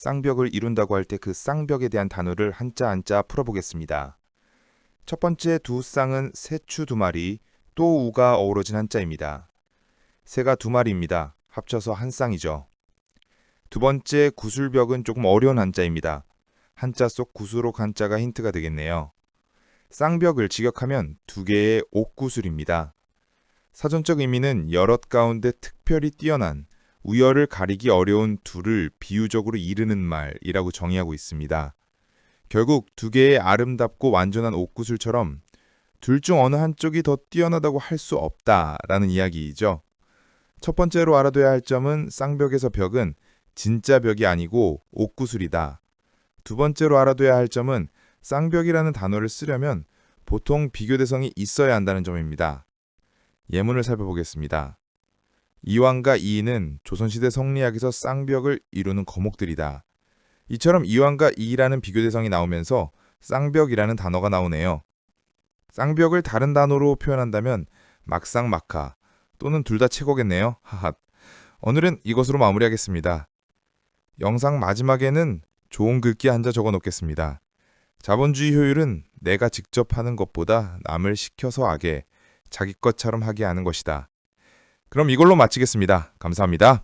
쌍벽을 이룬다고 할 때 그 쌍벽에 대한 단어를 한자 한자 풀어보겠습니다. 첫 번째 두 쌍은 새추 두 마리, 또 우가 어우러진 한자입니다. 새가 두 마리입니다. 합쳐서 한 쌍이죠. 두 번째 구술벽은 조금 어려운 한자입니다. 한자 속 구수록 한자가 힌트가 되겠네요. 쌍벽을 직역하면 두 개의 옥구술입니다. 사전적 의미는 여럿 가운데 특별히 뛰어난 우열을 가리기 어려운 둘을 비유적으로 이르는 말이라고 정의하고 있습니다. 결국 두 개의 아름답고 완전한 옥구슬처럼 둘 중 어느 한쪽이 더 뛰어나다고 할 수 없다라는 이야기이죠. 첫 번째로 알아둬야 할 점은 쌍벽에서 벽은 진짜 벽이 아니고 옥구슬이다. 두 번째로 알아둬야 할 점은 쌍벽이라는 단어를 쓰려면 보통 비교 대성이 있어야 한다는 점입니다. 예문을 살펴보겠습니다. 이왕과 이인은 조선시대 성리학에서 쌍벽을 이루는 거목들이다. 이처럼 이왕과 이라는 비교 대성이 나오면서 쌍벽이라는 단어가 나오네요. 쌍벽을 다른 단어로 표현한다면 막상막하 또는 둘 다 최고겠네요. 하하. 오늘은 이것으로 마무리하겠습니다. 영상 마지막에는 좋은 글귀 한 자 적어 놓겠습니다. 자본주의 효율은 내가 직접 하는 것보다 남을 시켜서 하게 자기 것처럼 하게 하는 것이다. 그럼 이걸로 마치겠습니다. 감사합니다.